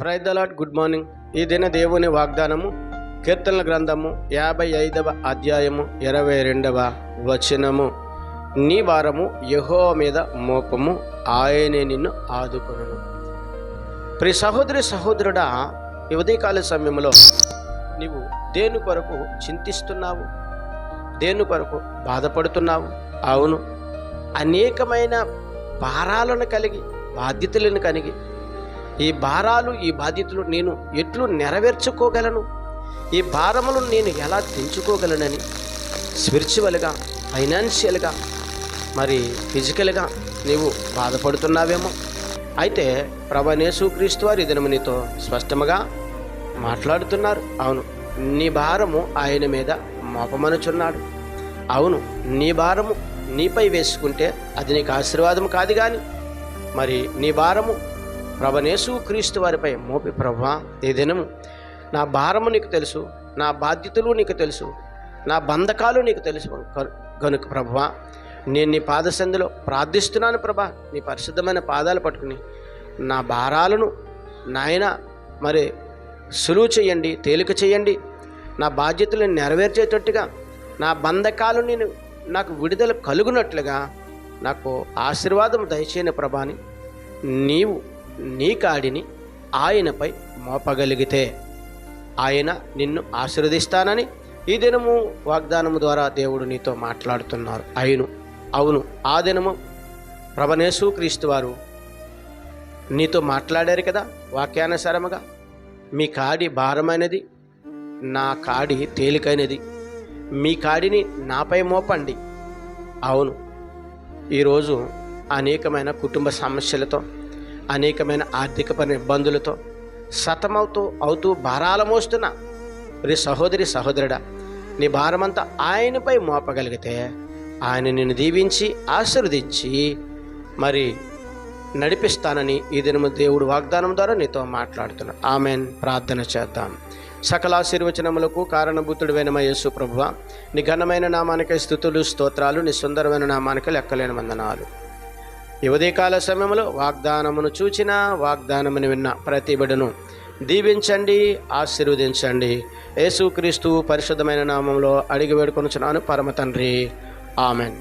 Praise the good morning ఈ దిన దేవుని వాగ్దానము కీర్తనల గ్రంథము యాభై ఐదవ అధ్యాయము ఇరవై రెండవ వచనము. నీ వారము యహో మీద మోపము ఆయనే నిన్ను ఆదుకును ప్రి సహోదరి సహోదరుడా ఉదయకాల సమయంలో నీవు దేని కొరకు చింతిస్తున్నావు? దేని కొరకు బాధపడుతున్నావు? అవును అనేకమైన భారాలను కలిగి బాధ్యతలను కలిగి ఈ భారాలు ఈ బాధ్యతలు నేను ఎట్లు నెరవేర్చుకోగలను? ఈ భారములను నేను ఎలా తెంచుకోగలనని? స్పిరిచువల్గా ఫైనాన్షియల్గా మరి ఫిజికల్గా నీవు బాధపడుతున్నావేమో? అయితే ప్రభనేసు క్రీస్తు వారి దినము నీతో స్పష్టముగా మాట్లాడుతున్నారు. అవును నీ భారము ఆయన మీద మోపమనుచున్నాడు. అవును నీ భారము నీపై వేసుకుంటే అది నీకు ఆశీర్వాదం కాదు కానీ మరి నీ భారము ప్రభనేసు క్రీస్తు వారిపై మోపి ప్రభా ఈ దినము నా భారము నీకు తెలుసు నా బాధ్యతలు నీకు తెలుసు నా బంధకాలు నీకు తెలుసు కనుక ప్రభా నేను నీ పాదసంధిలో ప్రార్థిస్తున్నాను ప్రభా నీ పరిశుద్ధమైన పాదాలు పట్టుకుని నా భారాలను నాయన మరి సులువు చేయండి తేలిక చేయండి నా బాధ్యతలను నెరవేర్చేటట్టుగా నా బంధకాలు నేను నాకు విడుదల కలుగునట్లుగా నాకు ఆశీర్వాదం దయచేయని ప్రభాని నీవు నీ కాడిని ఆయనపై మోపగలిగితే. ఆయన నిన్ను ఆశీర్వదిస్తానని ఈ దినము వాగ్దానము ద్వారా దేవుడు నీతో మాట్లాడుతున్నారు. అయిను అవును ఆ దినము ప్రభనేసు క్రీస్తు వారు నీతో మాట్లాడారు కదా వాక్యానుసారముగా. మీ కాడి భారమైనది నా కాడి తేలికైనది. మీ కాడిని నాపై మోపండి. అవును ఈరోజు అనేకమైన కుటుంబ సమస్యలతో అనేకమైన ఆర్థిక పని ఇబ్బందులతో సతమవుతూ అవుతూ భారాల మోస్తున్న రే సహోదరి సహోదరుడా నీ భారమంతా ఆయనపై మోపగలిగితే ఆయన నిన్ను దీవించి ఆశీర్వదించి మరి నడిపిస్తానని ఈ దినము దేవుడు వాగ్దానం ద్వారా నీతో మాట్లాడుతున్నాడు. ఆమెన్. ప్రార్థన చేద్దాం. సకల ఆశీర్వచనములకు కారణభూతుడైన మా యేసు ప్రభువ నీ ఘనమైన నామానికి స్థుతులు స్తోత్రాలు నీ సుందరమైన నామానికి లెక్కలేని వందనాలు. యువదీకాల సమయంలో వాగ్దానమును చూచిన వాగ్దానమును విన్న ప్రతిబడును. దీవించండి ఆశీర్వదించండి. యేసుక్రీస్తు పరిశుద్ధమైన నామంలో అడిగి వేడుకొనుచున్నాను పరమ తండ్రి. ఆమెన్.